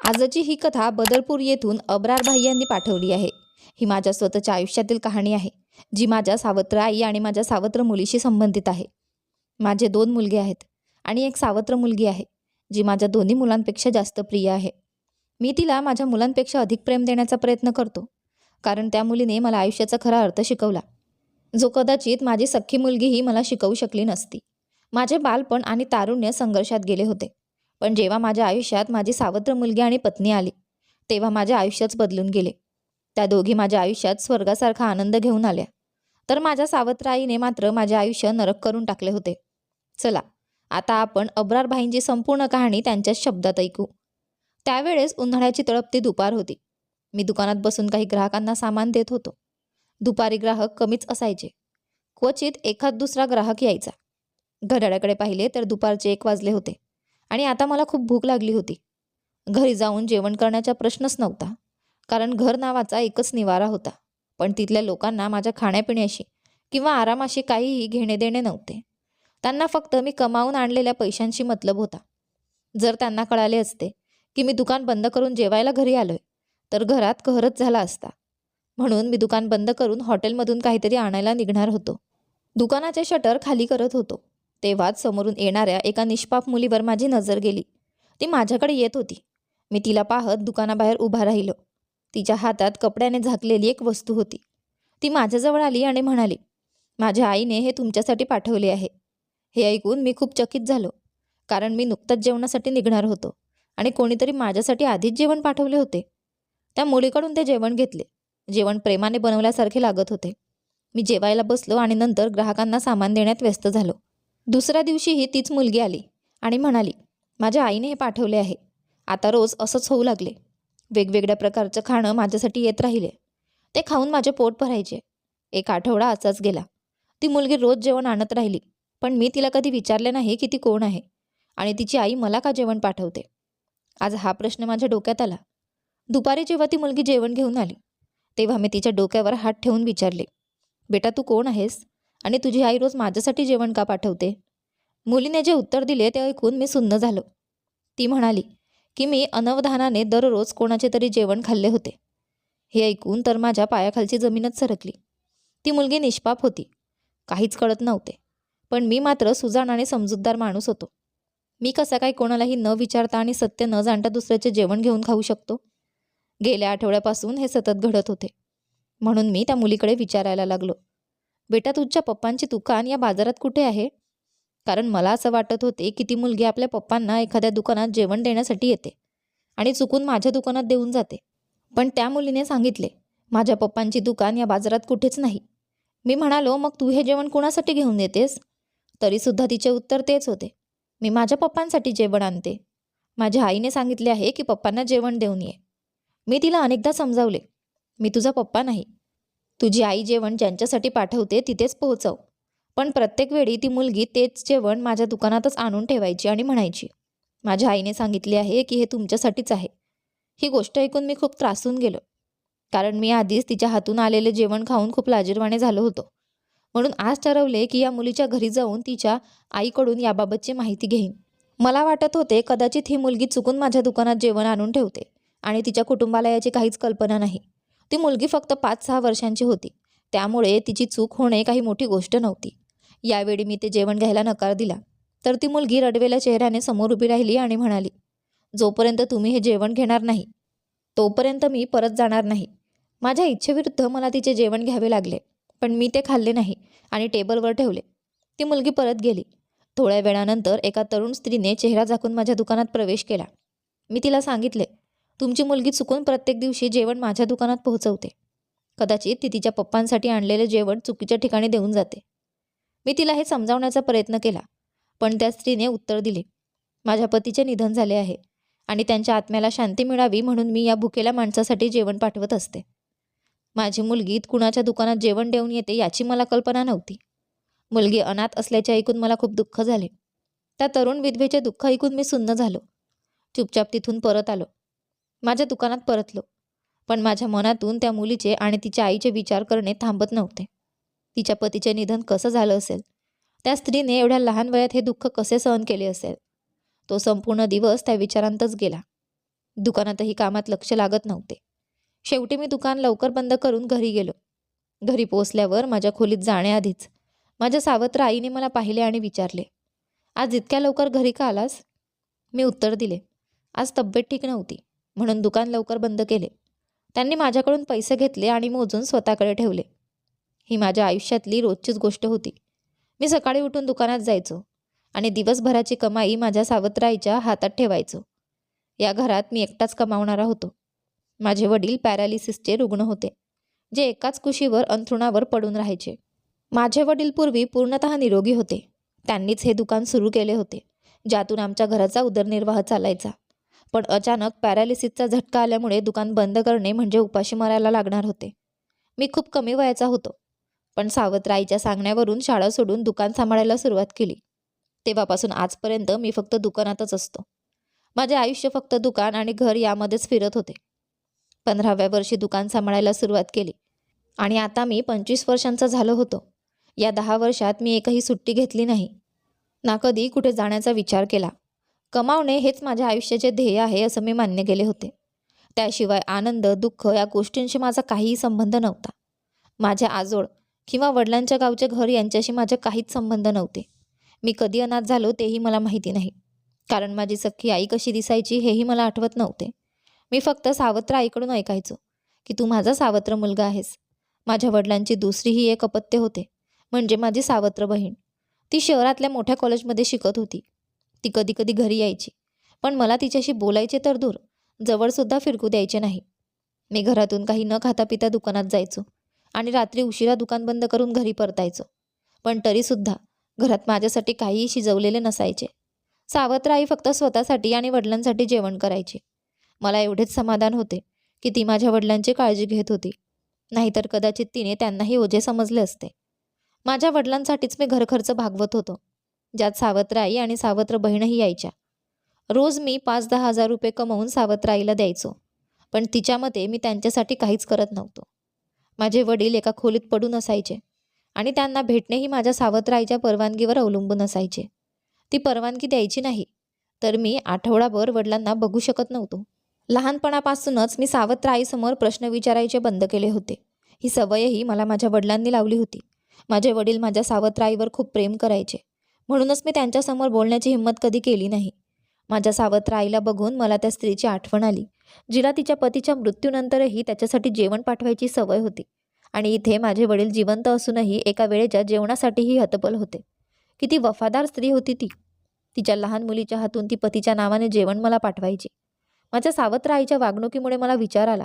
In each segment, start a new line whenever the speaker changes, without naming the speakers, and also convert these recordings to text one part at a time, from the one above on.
आजची ही कथा बदरपूर येथून अब्रार भाई यांनी पाठवली आहे. ही माझ्या स्वतःच्या आयुष्यातील कहाणी आहे जी माझ्या सावत्र आई आणि माझ्या सावत्र मुलीशी संबंधित आहे. माझे दोन मुलगे आहेत आणि एक सावत्र मुलगी आहे जी माझ्या दोन्ही मुलांपेक्षा जास्त प्रिय आहे. मी तिला माझ्या मुलांपेक्षा अधिक प्रेम देण्याचा प्रयत्न करतो कारण त्या मुलीने मला आयुष्याचा खरा अर्थ शिकवला. जो कदाचित माझी सख्खी मुलगीही मला शिकवू शकली नसती. माझे बालपण आणि तारुण्य संघर्षात गेले होते. पण जेव्हा माझ्या आयुष्यात माझी सावत्र मुलगी आणि पत्नी आली तेव्हा माझे आयुष्यच बदलून गेले. त्या दोघी माझ्या आयुष्यात स्वर्गासारखा आनंद घेऊन आल्या. तर माझ्या सावत्र आईने मात्र माझे आयुष्य नरक करून टाकले होते. चला आता आपण अब्रार भाईंची संपूर्ण कहाणी त्यांच्याच शब्दात ऐकू. त्यावेळेस उन्हाळ्याची तळपती दुपार होती. मी दुकानात बसून काही ग्राहकांना सामान देत होतो. दुपारी ग्राहक कमीच असायचे. क्वचित एखाद दुसरा ग्राहक यायचा. घड्याळाकडे पाहिले तर दुपारचे एक वाजले होते. आणि आता मला खूप भूक लागली होती. घरी जाऊन जेवण करण्याचा प्रश्नच नव्हता. कारण घर नावाचा एकच निवारा होता. पण तिथल्या लोकांना माझ्या खाण्यापिण्याशी किंवा आरामाशी काहीही घेणे देणे नव्हते. त्यांना फक्त मी कमावून आणलेल्या पैशांशी मतलब होता. जर त्यांना कळाले असते की मी दुकान बंद करून जेवायला घरी आलोय तर घरात कहरच झाला असता. म्हणून मी दुकान बंद करून हॉटेलमधून काहीतरी आणायला निघणार होतो. दुकानाचे शटर खाली करत होतो. तेव्हाच समोरून येणाऱ्या एका निष्पाप मुलीवर माझी नजर गेली. ती माझ्याकडे येत होती. मी तिला पाहत दुकानाबाहेर उभा राहिलो. तिच्या हातात कपड्याने झाकलेली एक वस्तू होती. ती माझ्याजवळ आली आणि म्हणाली माझ्या आईने हे तुमच्यासाठी पाठवले आहे. हे ऐकून मी खूप चकित झालो कारण मी नुकतंच जेवणासाठी निघणार होतो आणि कोणीतरी माझ्यासाठी आधीच जेवण पाठवले होते. त्या मुलीकडून ते जेवण घेतले. जेवण प्रेमाने बनवल्यासारखे लागत होते. मी जेवायला बसलो आणि नंतर ग्राहकांना सामान देण्यात व्यस्त झालो. दुसऱ्या दिवशीही तीच मुलगी आली आणि म्हणाली माझ्या आईने हे पाठवले आहे. आता रोज असंच होऊ लागले. वेगवेगळ्या प्रकारचं खाणं माझ्यासाठी येत राहिले. ते खाऊन माझे पोट भरायचे. एक आठवडा असाच गेला. ती मुलगी रोज जेवण आणत राहिली पण मी तिला कधी विचारले नाही की ती कोण आहे आणि तिची आई मला का जेवण पाठवते? आज हा प्रश्न माझ्या डोक्यात आला. दुपारी जेव्हा ती मुलगी जेवण घेऊन आली तेव्हा मी तिच्या डोक्यावर हात ठेवून विचारले बेटा तू कोण आहेस? आणि तुझी आई रोज माझ्यासाठी जेवण का पाठवते? मुलीने जे उत्तर दिले ते ऐकून मी सुन्न झालो. ती म्हणाली की मी अनवधानाने दररोज कोणाचे तरी जेवण खाल्ले होते. हे ऐकून तर माझ्या पायाखालची जमीनच सरकली. ती मुलगी निष्पाप होती. काहीच कळत नव्हते. पण मी मात्र सुजाण आणि समजूतदार माणूस होतो. मी कसा काय कोणालाही न विचारता आणि सत्य न जाणता दुसऱ्याचे जेवण घेऊन खाऊ शकतो? गेल्या आठवड्यापासून हे सतत घडत होते. म्हणून मी त्या मुलीकडे विचारायला लागलो. बेटा तुझ्या पप्पांचे दुकान या बाजारात कुठे आहे? कारण मला असं वाटत होते की ती मुलगी आपल्या पप्पांना एखाद्या दुकानात जेवण देण्यासाठी येते आणि चुकून माझ्या दुकानात देऊन जाते. पण त्या मुलीने सांगितले माझ्या पप्पांची दुकान या बाजारात कुठेच नाही. मी म्हणालो मग तू हे जेवण कुणासाठी घेऊन येतेस तरीसुद्धा तिचे उत्तर तेच होते. मी माझ्या पप्पांसाठी जेवण आणते. माझ्या आईने सांगितले आहे की पप्पांना जेवण देऊन ये. मी तिला अनेकदा समजावले मी तुझा पप्पा नाही. तुझी आई जेवण ज्यांच्यासाठी पाठवते तिथेच पोहोचव. पण प्रत्येक वेळी ती मुलगी तेच जेवण माझ्या दुकानातच आणून ठेवायची आणि म्हणायची. माझ्या आईने सांगितले आहे की हे तुमच्यासाठीच आहे. ही गोष्ट ऐकून मी खूप त्रासून गेलो. कारण मी आधीच तिच्या हातून आलेले जेवण खाऊन खूप लाजीरवाणे झालो होतो. म्हणून आज ठरवले की या मुलीच्या घरी जाऊन तिच्या आईकडून याबाबतची माहिती घेईन. मला वाटत होते कदाचित ही मुलगी चुकून माझ्या दुकानात जेवण आणून ठेवते आणि तिच्या कुटुंबाला याची काहीच कल्पना नाही. ती मुलगी फक्त पाच सहा वर्षांची होती. त्यामुळे तिची चूक होणे काही मोठी गोष्ट नव्हती. यावेळी मी ते जेवण घ्यायला नकार दिला. तर ती मुलगी रडवेल्या चेहऱ्याने समोर उभी राहिली आणि म्हणाली जोपर्यंत तुम्ही हे जेवण घेणार नाही तोपर्यंत मी परत जाणार नाही. माझ्या इच्छेविरुद्ध मला तिचे जेवण घ्यावे लागले पण मी ते खाल्ले नाही आणि टेबलवर ठेवले ती मुलगी परत गेली. थोड्या वेळानंतर एका तरुण स्त्रीने चेहरा झाकून माझ्या दुकानात प्रवेश केला. मी तिला सांगितले तुमची मुलगी चुकून प्रत्येक दिवशी जेवण माझ्या दुकानात पोहोचवते. कदाचित ती तिच्या पप्पांसाठी आणलेले जेवण चुकीच्या ठिकाणी देऊन जाते. मी तिला हे समजावण्याचा प्रयत्न केला पण त्या स्त्रीने उत्तर दिले. माझ्या पतीचे निधन झाले आहे आणि त्यांच्या आत्म्याला शांती मिळावी म्हणून मी या भुकेल्या माणसासाठी जेवण पाठवत असते. माझी मुलगी कुणाच्या दुकानात जेवण देऊन येते याची मला कल्पना नव्हती. मुलगी अनाथ असल्याचे ऐकून मला खूप दुःख झाले. त्या तरुण विधवेचे दुःख ऐकून मी सुन्न झालो. चुपचाप तिथून परत आलो. माझ्या दुकानात परतलो. पण माझ्या मनातून त्या मुलीचे आणि तिच्या आईचे विचार करणे थांबत नव्हते. तिच्या पतीचे निधन कसं झालं असेल? त्या स्त्रीने एवढ्या लहान वयात हे दुःख कसे सहन केले असेल? तो संपूर्ण दिवस त्या विचारांतच गेला. दुकानातही कामात लक्ष लागत नव्हते. शेवटी मी दुकान लवकर बंद करून घरी गेलो. घरी पोचल्यावर माझ्या खोलीत जाण्याआधीच माझ्या सावत्र आईने मला पाहिले आणि विचारले आज इतक्या लवकर घरी का आलास? मी उत्तर दिले आज तब्येत ठीक नव्हती. म्हणून दुकान लवकर बंद केले. त्यांनी माझ्याकडून पैसे घेतले आणि मोजून स्वतःकडे ठेवले. ही माझ्या आयुष्यातली रोजचीच गोष्ट होती. मी सकाळी उठून दुकानात जायचो आणि दिवसभराची कमाई माझ्या सावत्राईच्या हातात ठेवायचो. या घरात मी एकटाच कमावणारा होतो. माझे वडील पॅरालिसिसचे रुग्ण होते जे एकाच कुशीवर अंथरुणावर पडून राहायचे. माझे वडील पूर्वी पूर्णतः निरोगी होते. त्यांनीच हे दुकान सुरू केले होते ज्यातून आमच्या घराचा उदरनिर्वाह चालायचा. पण अचानक पॅरालिसिसचा झटका आल्यामुळे दुकान बंद करणे म्हणजे उपाशी मरायला लागणार होते. मी खूप कमी वयाचा होतो पण सावत्राईच्या सांगण्यावरून शाळा सोडून दुकान सांभाळायला सुरुवात केली. तेव्हापासून आजपर्यंत मी फक्त दुकानातच असतो. माझे आयुष्य फक्त दुकान आणि घर यामध्येच फिरत होते. पंधराव्या वर्षी दुकान सांभाळायला सुरुवात केली आणि आता मी पंचवीस वर्षांचा झालो होतो. या दहा वर्षात मी एकही सुट्टी घेतली नाही. ना कधी कुठे जाण्याचा विचार केला कमावणे हेच माझ्या आयुष्याचे ध्येय आहे असं मी मान्य केले होते. त्याशिवाय आनंद दुःख या गोष्टींशी माझा काहीही संबंध नव्हता. माझ्या आजोळ किंवा वडिलांच्या गावचे घर यांच्याशी माझे काहीच संबंध नव्हते. मी कधी अनाथ झालो तेही मला माहिती नाही. कारण माझी सख्खी आई कशी दिसायची हेही मला आठवत नव्हते. मी फक्त सावत्र आईकडून ऐकायचो की तू माझा सावत्र मुलगा आहेस. माझ्या वडिलांची दुसरीही एक अपत्य होते म्हणजे माझी सावत्र बहीण. ती शहरातल्या मोठ्या कॉलेजमध्ये शिकत होती. ती कधी कधी घरी यायची. पण मला तिच्याशी बोलायचे तर दूर. जवळसुद्धा फिरकू द्यायचे नाही. मी घरातून काही न खाता पिता दुकानात जायचो. आणि रात्री उशिरा दुकान बंद करून घरी परतायचो. पण तरीसुद्धा घरात माझ्यासाठी काहीही शिजवलेले नसायचे. सावत्र आई फक्त स्वतःसाठी आणि वडिलांसाठी जेवण करायची. मला एवढेच समाधान होते की ती माझ्या वडिलांची काळजी घेत होती. नाहीतर कदाचित तिने त्यांनाही ओझे समजले असते. माझ्या वडिलांसाठीच मी घरखर्च भागवत होतो. ज्यात सावत्र आई आणि सावत्र बहीणही यायच्या. रोज मी पाच दहा हजार रुपये कमवून सावत्र आईला द्यायचो. पण तिच्या मते मी त्यांच्यासाठी काहीच करत नव्हतो. माझे वडील एका खोलीत पडून असायचे आणि त्यांना भेटणेही माझ्या सावत्र आईच्या परवानगीवर अवलंबून असायचे. ती परवानगी द्यायची नाही तर मी आठवडाभर वडिलांना बघू शकत नव्हतो. लहानपणापासूनच मी सावत्र आईसमोर प्रश्न विचारायचे बंद केले होते. ही सवयही मला माझ्या वडिलांनी लावली होती. माझे वडील माझ्या सावत्र आईवर खूप प्रेम करायचे. म्हणूनच मी त्यांच्यासमोर बोलण्याची हिंमत कधी केली नाही. माझ्या सावत्र आईला बघून मला त्या स्त्रीची आठवण आली जिला तिच्या पतीच्या मृत्यूनंतरही त्याच्यासाठी जेवण पाठवायची सवय होती आणि इथे माझे वडील जिवंत असूनही एका वेळेच्या जेवणासाठीही हतबल होते. किती वफादार स्त्री होती ती. तिच्या लहान मुलीच्या हातून ती पतीच्या नावाने जेवण मला पाठवायची. माझ्या सावत्र आईच्या वागणुकीमुळे मला विचार आला.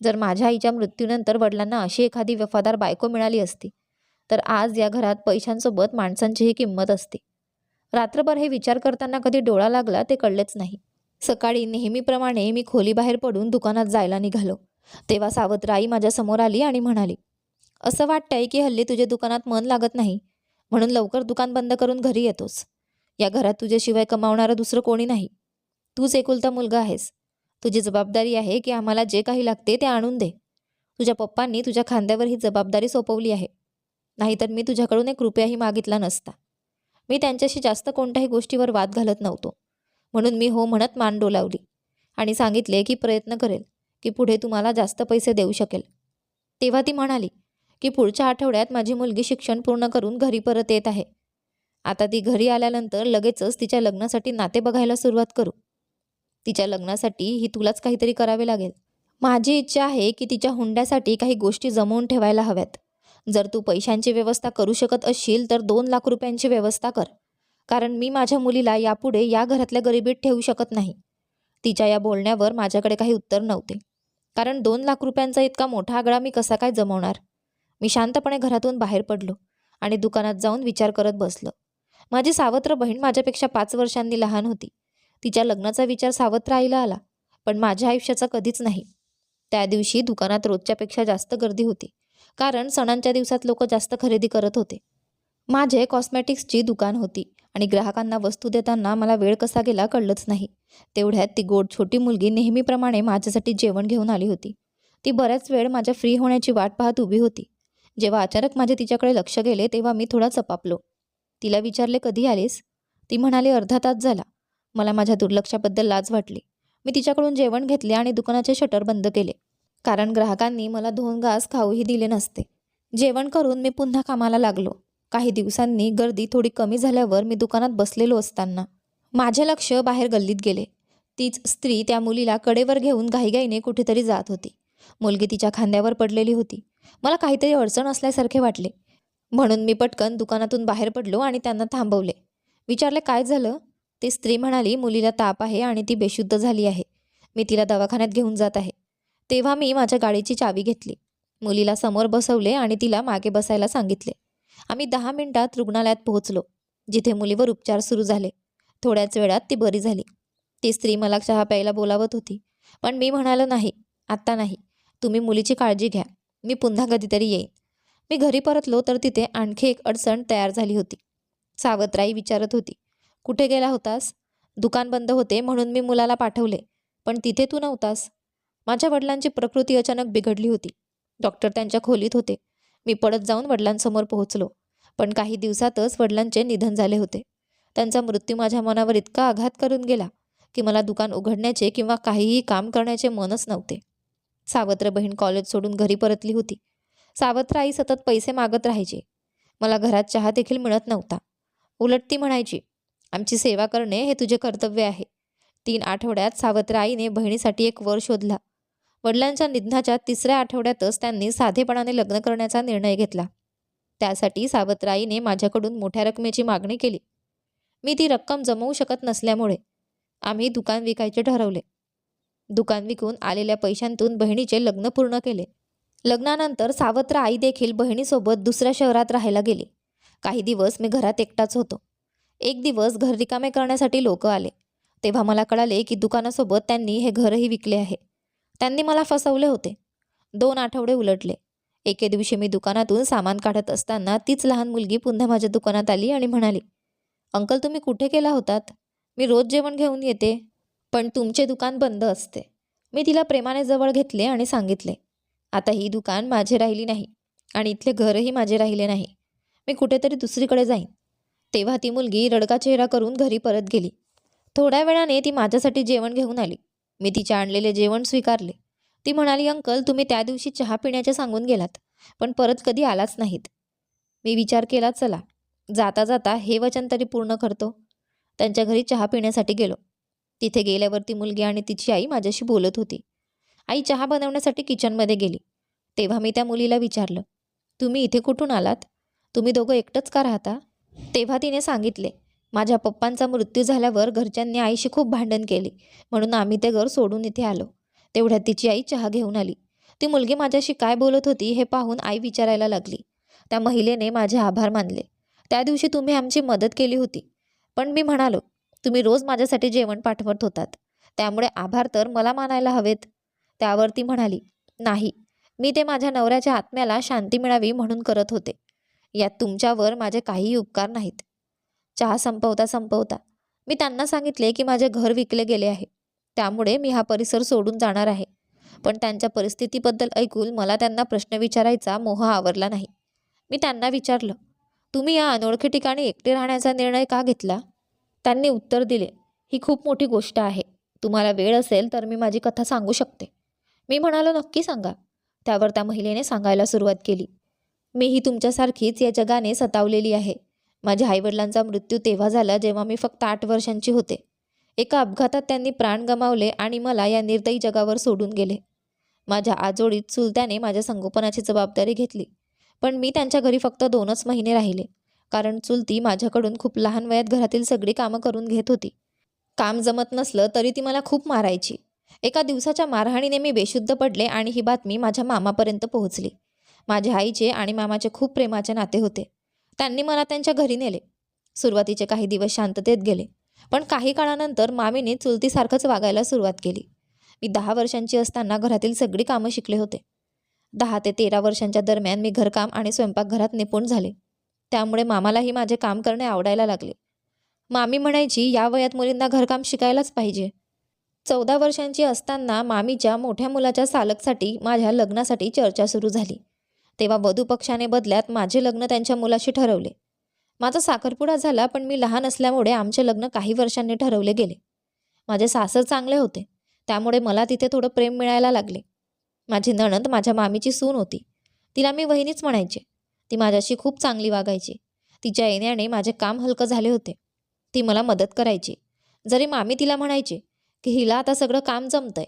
जर माझ्या आईच्या मृत्यूनंतर वडिलांना अशी एखादी वफादार बायको मिळाली असती तर आज या घरात पैशांसोबत माणसांचीही किंमत असते. रात्रभर हे विचार करताना कधी डोळा लागला ते कळलेच नाही. सकाळी नेहमीप्रमाणे मी खोलीबाहेर पडून दुकानात जायला निघालो. तेव्हा सावत्र आई माझ्यासमोर आली आणि म्हणाली असं वाटतंय की हल्ली तुझ्या दुकानात मन लागत नाही? म्हणून लवकर दुकान बंद करून घरी येतोस. या घरात तुझ्याशिवाय कमावणारं दुसरं कोणी नाही. तूच एकुलता मुलगा आहेस. तुझी जबाबदारी आहे की आम्हाला जे काही लागते ते आणून दे. तुझ्या पप्पांनी तुझ्या खांद्यावर ही जबाबदारी सोपवली आहे. नाहीतर मी तुझ्याकडून एक रुपयाही मागितला नसता. मी त्यांच्याशी जास्त कोणत्याही गोष्टीवर वाद घालत नव्हतो. म्हणून मी हो म्हणत मान डोलावली आणि सांगितले की प्रयत्न करेल की पुढे तुम्हाला जास्त पैसे देऊ शकेल. तेव्हा ती म्हणाली की पुढच्या आठवड्यात माझी मुलगी शिक्षण पूर्ण करून घरी परत येत आहे. आता ती घरी आल्यानंतर लगेचच तिच्या लग्नासाठी नाते बघायला सुरुवात करू. तिच्या लग्नासाठी ही तुलाच काहीतरी करावे लागेल. माझी इच्छा आहे की तिच्या हुंड्यासाठी काही गोष्टी जमवून ठेवायला हव्यात. जर तू पैशांची व्यवस्था करू शकत असशील तर दोन लाख रुपयांची व्यवस्था कर. कारण मी माझ्या मुलीला यापुढे या घरातल्या गरिबीत ठेवू शकत नाही. तिच्या या बोलण्यावर माझ्याकडे काही उत्तर नव्हते. कारण दोन लाख रुपयांचा इतका मोठा आगळा मी कसा काय जमवणार? मी शांतपणे घरातून बाहेर पडलो आणि दुकानात जाऊन विचार करत बसलो. माझी सावत्र बहीण माझ्यापेक्षा पाच वर्षांनी लहान होती. तिच्या लग्नाचा विचार सावत्र आईला आला पण माझ्या आयुष्याचा कधीच नाही. त्या दिवशी दुकानात रोजच्यापेक्षा जास्त गर्दी होती. कारण सणांच्या दिवसात लोक जास्त खरेदी करत होते. माझे कॉस्मॅटिक्सची दुकान होती आणि ग्राहकांना वस्तू देताना मला वेळ कसा गेला कळलंच नाही. तेवढ्यात ती गोड छोटी मुलगी नेहमीप्रमाणे माझ्यासाठी जेवण घेऊन आली होती. ती बऱ्याच वेळ माझ्या फ्री होण्याची वाट पाहत उभी होती. जेव्हा अचानक माझे तिच्याकडे लक्ष गेले तेव्हा मी थोडा चपापलो. तिला विचारले कधी आलीस? ती म्हणाली अर्धा तास झाला. मला माझ्या दुर्लक्षाबद्दल लाज वाटली. मी तिच्याकडून जेवण घेतले आणि दुकानाचे शटर बंद केले. कारण ग्राहकांनी मला दोन घास खाऊही दिले नसते. जेवण करून मी पुन्हा कामाला लागलो. काही दिवसांनी गर्दी थोडी कमी झाल्यावर मी दुकानात बसलेलो असताना. माझे लक्ष बाहेर गल्लीत गेले. तीच स्त्री त्या मुलीला कडेवर घेऊन घाईघाईने कुठेतरी जात होती. मुलगी तिच्या खांद्यावर पडलेली होती. मला काहीतरी अडचण असल्यासारखे वाटले. म्हणून मी पटकन दुकानातून बाहेर पडलो आणि त्यांना थांबवले. विचारले काय झालं? ती स्त्री म्हणाली मुलीला ताप आहे आणि ती बेशुद्ध झाली आहे. मी तिला दवाखान्यात घेऊन जात आहे. तेव्हा मी माझ्या गाडीची चावी घेतली. मुलीला समोर बसवले आणि तिला मागे बसायला सांगितले. आम्ही दहा मिनिटात रुग्णालयात पोहोचलो जिथे मुलीवर उपचार सुरू झाले. थोड्याच वेळात ती बरी झाली. ती स्त्री मला चहा प्यायला बोलावत होती. पण मी म्हणालो नाही आत्ता नाही. तुम्ही मुलीची काळजी घ्या. मी पुन्हा कधीतरी येईन. मी घरी परतलो तर तिथे आणखी एक अडचण तयार झाली होती. सावत्राई विचारत होती कुठे गेला होतास? दुकान बंद होते म्हणून मी मुलाला पाठवले पण तिथे तू नव्हतास. माझ्या वडिलांची प्रकृती अचानक बिघडली होती. डॉक्टर त्यांच्या खोलीत होते. मी पडत जाऊन वडिलांसमोर पोहोचलो. पण काही दिवसातच वडिलांचे निधन झाले होते. त्यांचा मृत्यू माझ्या मनावर इतका आघात करून गेला की मला दुकान उघडण्याचे किंवा काहीही काम करण्याचे मनच नव्हते. सावत्र बहीण कॉलेज सोडून घरी परतली होती. सावत्र आई सतत पैसे मागत राहायची. मला घरात चहा देखील मिळत नव्हता. उलट ती म्हणायची आमची सेवा करणे हे तुझे कर्तव्य आहे. तीन आठवड्यात सावत्र आईने बहिणीसाठी एक वर शोधला. वडिलांच्या निधनाच्या तिसऱ्या आठवड्यातच त्यांनी साधेपणाने लग्न करण्याचा निर्णय घेतला. त्यासाठी सावत्र आईने माझ्याकडून मोठ्या रकमेची मागणी केली. मी ती रक्कम जमवू शकत नसल्यामुळे आम्ही दुकान विकायचे ठरवले. दुकान विकून आलेल्या पैशांतून बहिणीचे लग्न पूर्ण केले. लग्नानंतर सावत्र आई देखील बहिणीसोबत दुसऱ्या शहरात राहायला गेली. काही दिवस मी घरात एकटाच होतो. एक दिवस घर रिकामे करण्यासाठी लोक आले. तेव्हा मला कळाले की दुकानासोबत त्यांनी हे घरही विकले आहे. त्यांनी मला फसवले होते. दोन आठवडे उलटले. एके दिवशी मी दुकानातून सामान काढत असताना तीच लहान मुलगी पुन्हा माझ्या दुकानात आली आणि म्हणाली अंकल तुम्ही कुठे गेला होतात? मी रोज जेवण घेऊन येते पण तुमचे दुकान बंद असते. मी तिला प्रेमाने जवळ घेतले आणि सांगितले आता ही दुकान माझे राहिली नाही आणि इथले घरही माझे राहिले नाही. मी कुठेतरी दुसरीकडे जाईन. तेव्हा ती मुलगी रडका चेहरा करून घरी परत गेली. थोड्या वेळाने ती माझ्यासाठी जेवण घेऊन आली. मी तिचे आणलेले जेवण स्वीकारले. ती म्हणाली अंकल तुम्ही त्या दिवशी चहा पिण्याचे सांगून गेलात पण परत कधी आलाच नाहीत. मी विचार केला चला जाता जाता हे वचन तरी पूर्ण करतो. त्यांच्या घरी चहा पिण्यासाठी गेलो. तिथे गेल्यावर ती मुलगी आणि तिची आई माझ्याशी बोलत होती. आई चहा बनवण्यासाठी किचनमध्ये गेली. तेव्हा मी त्या मुलीला विचारलं तुम्ही इथे कुठून आलात? तुम्ही दोघं एकटंच का राहता? तेव्हा तिने सांगितले माझ्या पप्पांचा मृत्यू झाल्यावर घरच्यांनी आईशी खूप भांडण केले. म्हणून आम्ही ते घर सोडून इथे आलो. तेवढ्यात तिची आई चहा घेऊन आली. ती मुलगी माझ्याशी काय बोलत होती हे पाहून आई विचारायला लागली. त्या महिलेने माझे आभार मानले. त्या दिवशी तुम्ही आमची मदत केली होती. पण मी म्हणालो तुम्ही रोज माझ्यासाठी जेवण पाठवत होतात. त्यामुळे आभार तर मला मानायला हवेत. त्यावर ती म्हणाली नाही. मी ते माझ्या नवऱ्याच्या आत्म्याला शांती मिळावी म्हणून करत होते. यात तुमच्यावर माझे काहीही उपकार नाहीत. चहा संपवता संपवता. मी त्यांना सांगितले की माझे घर विकले गेले आहे. त्यामुळे मी हा परिसर सोडून जाणार आहे. पण त्यांच्या परिस्थितीबद्दल ऐकून मला त्यांना प्रश्न विचारायचा मोह आवरला नाही. मी त्यांना विचारलं तुम्ही या अनोळखी ठिकाणी एकटे राहण्याचा निर्णय का घेतला? त्यांनी उत्तर दिले ही खूप मोठी गोष्ट आहे. तुम्हाला वेळ असेल तर मी माझी कथा सांगू शकते. मी म्हणालो नक्की सांगा. त्यावर त्या महिलेने सांगायला सुरुवात केली मी ही तुमच्यासारखीच या जगाने सतावलेली आहे. माझ्या आईवडिलांचा मृत्यू तेव्हा झाला जेव्हा मी फक्त आठ वर्षांची होते. एका अपघातात त्यांनी प्राण गमावले आणि मला या निर्दयी जगावर सोडून गेले. माझ्या आजोळीत चुलत्याने माझ्या संगोपनाची जबाबदारी घेतली. पण मी त्यांच्या घरी फक्त दोनच महिने राहिले. कारण चुलती माझ्याकडून खूप लहान वयात घरातील सगळी कामं करून घेत होती. काम जमत नसलं तरी ती मला खूप मारायची. एका दिवसाच्या मारहाणीने मी बेशुद्ध पडले आणि ही बातमी माझ्या मामापर्यंत पोहोचली. माझ्या आईचे आणि मामाचे खूप प्रेमाचे नाते होते. त्यांनी मला त्यांच्या घरी नेले. सुरुवातीचे काही दिवस शांततेत गेले. पण काही काळानंतर मामीने चुलतीसारखंच वागायला सुरुवात केली. मी दहा वर्षांची असताना घरातील सगळी कामं शिकले होते. दहा ते तेरा वर्षांच्या दरम्यान मी घरकाम आणि स्वयंपाकघरात निपुण झाले. त्यामुळे मामालाही माझे काम करणे आवडायला लागले. मामी म्हणायची या वयात मुलींना घरकाम शिकायलाच पाहिजे. चौदा वर्षांची असताना मामीच्या मोठ्या मुलाच्या सालकसाठी माझ्या लग्नासाठी चर्चा सुरू झाली. तेव्हा वधू पक्षाने बदल्यात माझे लग्न त्यांच्या मुलाशी ठरवले. माझा साखरपुडा झाला पण मी लहान असल्यामुळे आमचे लग्न काही वर्षांनी ठरवले गेले. माझे सासर चांगले होते. त्यामुळे मला तिथे थोडं प्रेम मिळायला लागले. माझी नणंद माझ्या मामीची सून होती. तिला मी वहिनीच म्हणायचे. ती माझ्याशी खूप चांगली वागायची. तिच्या येण्याने माझे काम हलकं झाले होते. ती मला मदत करायची. जरी मामी तिला म्हणायची की हिला आता सगळं काम जमतंय.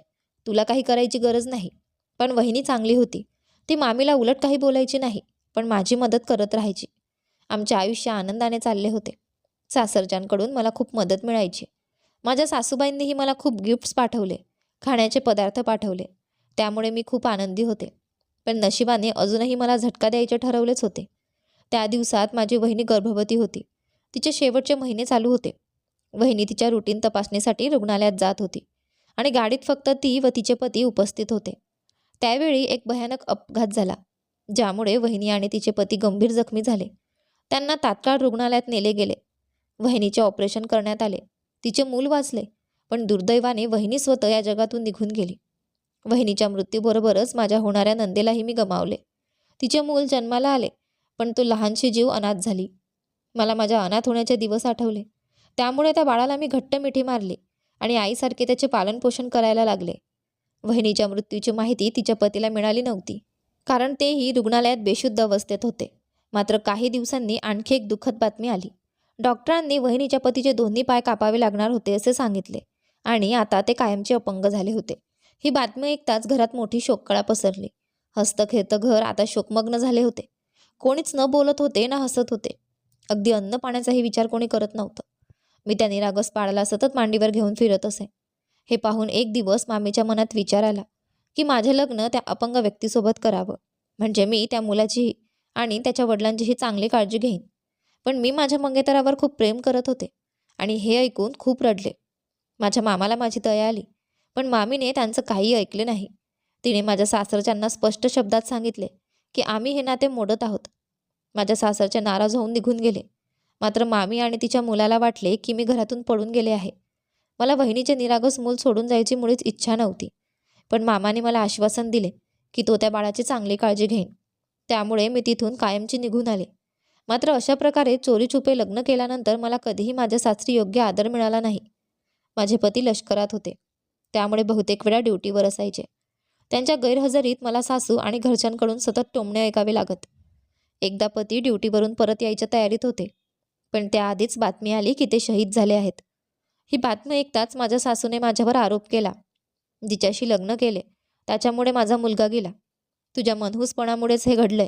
तुला काही करायची गरज नाही. पण वहिनी चांगली होती. ती मामीला उलट काही बोलायची नाही पण माझी मदत करत राहायची. आमचे आयुष्य आनंदाने चालले होते. सासरजांकडून मला खूप मदत मिळायची. माझ्या सासूबाईंनीही मला खूप गिफ्ट्स पाठवले खाण्याचे पदार्थ पाठवले. त्यामुळे मी खूप आनंदी होते. पण नशिबाने अजूनही मला झटका द्यायचे ठरवलेच होते. त्या दिवसात माझी वहिनी गर्भवती होती. तिचे शेवटचे महिने चालू होते. वहिनी तिच्या रुटीन तपासणीसाठी रुग्णालयात जात होती आणि गाडीत फक्त ती व तिचे पती उपस्थित होते. त्यावेळी एक भयानक अपघात झाला ज्यामुळे वहिनी आणि तिचे पती गंभीर जखमी झाले. त्यांना तात्काळ रुग्णालयात नेले गेले. वहिनीचे ऑपरेशन करण्यात आले. तिचे मूल वाचले पण दुर्दैवाने वहिनी स्वतः या जगातून निघून गेली. वहिनीच्या मृत्यूबरोबरच माझ्या होणाऱ्या नंदेलाही मी गमावले. तिचे मूल जन्माला आले पण तो लहानशी जीव अनाथ झाली. मला माझ्या अनाथ होण्याचे दिवस आठवले. त्यामुळे त्या बाळाला मी घट्ट मिठी मारली आणि आईसारखे त्याचे पालनपोषण करायला लागले. वहिनीच्या मृत्यूची माहिती तिच्या पतीला मिळाली नव्हती. कारण तेही रुग्णालयात बेशुद्ध अवस्थेत होते. मात्र काही दिवसांनी आणखी एक दुःखद बातमी आली. डॉक्टरांनी वहिनीच्या पतीचे दोन्ही पाय कापावे लागणार होते असे सांगितले आणि आता ते कायमचे अपंग झाले होते. ही बातमी ऐकताच घरात मोठी शोककळा पसरली. हस्तखेतं घर आता शोकमग्न झाले होते. कोणीच न बोलत होते ना हसत होते. अगदी अन्न पाण्याचाही विचार कोणी करत नव्हतं. मी त्या निरागस पाळाला सतत मांडीवर घेऊन फिरत असे. हे पाहून एक दिवस मामीच्या मनात विचार आला की माझे लग्न त्या अपंग व्यक्तीसोबत करावं. म्हणजे मी त्या मुलाचीही आणि त्याच्या वडिलांचीही चांगली काळजी घेईन. पण मी माझ्या मंगेतरावर खूप प्रेम करत होते आणि हे ऐकून खूप रडले. माझ्या मामाला माझी दया आली पण मामीने त्यांचं काही ऐकले नाही. तिने माझ्या सासरच्यांना स्पष्ट शब्दात सांगितले की आम्ही हे नाते मोडत आहोत. माझ्या सासरचे नाराज होऊन निघून गेले. मात्र मामी आणि तिच्या मुलाला वाटले की मी घरातून पडून गेले आहे. मला वहिनीचे निरागस मूल सोडून जायची मुळीच इच्छा नव्हती. पण मामाने मला आश्वासन दिले की तो त्या बाळाची चांगली काळजी घेईन. त्यामुळे मी तिथून कायमची निघून आले. मात्र अशा प्रकारे चोरीछुपे लग्न केल्यानंतर मला कधीही माझ्या सासरी योग्य आदर मिळाला नाही. माझे पती लष्करात होते. त्यामुळे बहुतेक वेळा ड्युटीवर असायचे. त्यांच्या गैरहजेरीत मला सासू आणि घरच्यांकडून सतत टोमणे ऐकावे लागत. एकदा पती ड्युटीवरून परत यायच्या तयारीत होते. पण त्याआधीच बातमी आली की ते शहीद झाले आहेत. ही बातमी ऐकताच माझ्या सासूने माझ्यावर आरोप केला. जिच्याशी लग्न केले त्याच्यामुळे माझा मुलगा गेला. तुझ्या मनहूसपणामुळेच हे घडलंय.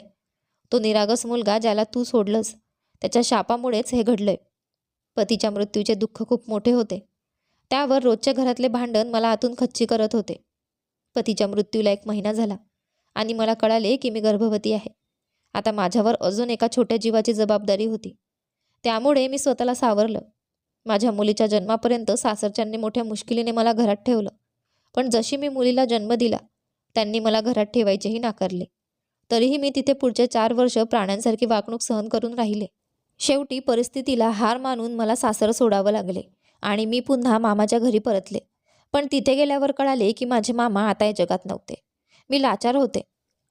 तो निरागस मुलगा ज्याला तू सोडलंस त्याच्या शापामुळेच हे घडलंय. पतीच्या मृत्यूचे दुःख खूप मोठे होते. त्यावर रोजच्या घरातले भांडण मला आतून खच्ची करत होते. पतीच्या मृत्यूला एक महिना झाला आणि मला कळाले की मी गर्भवती आहे. आता माझ्यावर अजून एका छोट्या जीवाची जबाबदारी होती. त्यामुळे मी स्वतःला सावरलं. माझ्या मुलीच्या जन्मापर्यंत सासरच्यांनी मोठ्या मुश्किलीने मला घरात ठेवलं. पण जशी मी मुलीला जन्म दिला त्यांनी मला घरात ठेवायचेही नाकारले. तरीही मी तिथे पुढचे चार वर्ष प्राण्यांसारखी वागणूक सहन करून राहिले. शेवटी परिस्थितीला हार मानून मला सासर सोडावं लागले आणि मी पुन्हा मामाच्या घरी परतले. पण तिथे गेल्यावर कळाले की माझे मामा आता या जगात नव्हते. मी लाचार होते.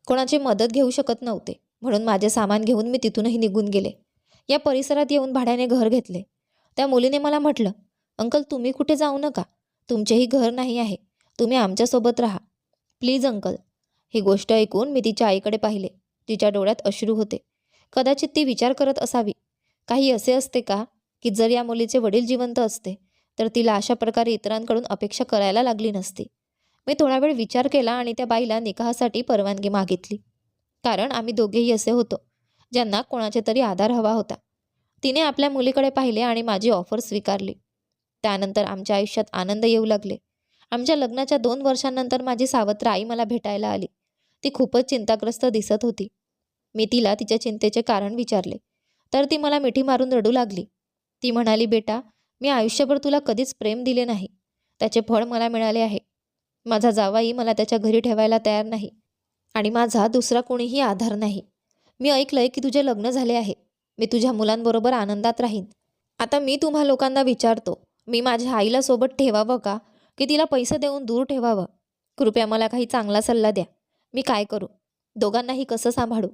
कोणाची मदत घेऊ शकत नव्हते. म्हणून माझे सामान घेऊन मी तिथूनही निघून गेले. या परिसरात येऊन भाड्याने घर घेतले. त्या मुलीने मला म्हटलं अंकल तुम्ही कुठे जाऊ नका. तुमचेही घर नाही आहे. तुम्ही आमच्यासोबत राहा. Please uncle. ही गोष्ट ऐकून मी तिच्या आईकडे पाहिले. तिच्या डोळ्यात अश्रू होते. कदाचित ती विचार करत असावी. काही असे असते का की जर या मुलीचे वडील जिवंत असते तर तिला अशा प्रकारे इतरांकडून अपेक्षा करायला लागली नसती. मी थोडा वेळ विचार केला आणि त्या बाईला निकाहासाठी परवानगी मागितली. कारण आम्ही दोघेही असे होतो ज्यांना कोणाचे तरी आधार हवा होता. तिने आपल्या मुलीकडे पाहिले आणि माझी ऑफर स्वीकारली. त्यानंतर आमच्या आयुष्यात आनंद येऊ लागले. आमच्या लग्नाच्या दोन वर्षांनंतर माझी सावत्र आई मला भेटायला आली. ती खूपच चिंताग्रस्त दिसत होती. मी तिला तिच्या चिंतेचे कारण विचारले. तर ती मला मिठी मारून रडू लागली. ती म्हणाली बेटा मी आयुष्यभर तुला कधीच प्रेम दिले नाही. त्याचे फळ मला मिळाले आहे. माझा जावाई मला त्याच्या घरी ठेवायला तयार नाही. आणि माझा दुसरा कोणीही आधार नाही. मी ऐकलंय की तुझे लग्न झाले आहे. मी तुझ्या मुलांबरोबर आनंदात राहीन. आता मी तुम्हा लोकांना विचारतो मी माझ्या आईला सोबत ठेवावं का? की तिला पैसे देऊन दूर ठेवावं? कृपया मला काही चांगला सल्ला द्या. मी काय करू? दोघांनाही कसं सांभाळू?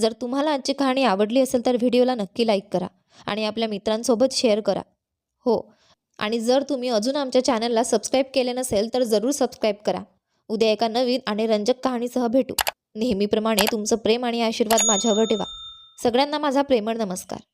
जर तुम्हाला आजची कहाणी आवडली असेल तर व्हिडिओला नक्की लाईक करा आणि आपल्या मित्रांसोबत शेअर करा. हो आणि जर तुम्ही अजून आमच्या चॅनलला सबस्क्राईब केले नसेल तर जरूर सबस्क्राईब करा. उद्या एका नवीन आणि रंजक कहाणीसह भेटू. नेहमीप्रमाणे तुमचं प्रेम आणि आशीर्वाद माझ्यावर ठेवा. सगळ्यांना माझा प्रेमळ नमस्कार.